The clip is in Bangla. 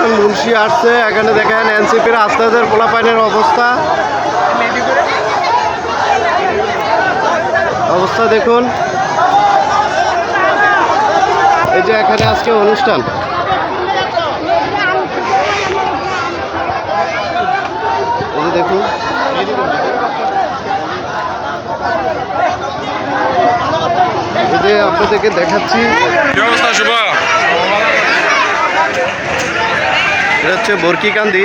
একজন মুন্সি আসছে, এখানে দেখেন এনসিপির আস্তাদের পোলাপাইনের অবস্থা। অবস্থা দেখুন। এই যে এখানে আজকে অনুষ্ঠান। দেখুন। এই যে আপনাদেরকে দেখাচ্ছি। কি অবস্থা, শুভ? এটা হচ্ছে বরকিকান্দি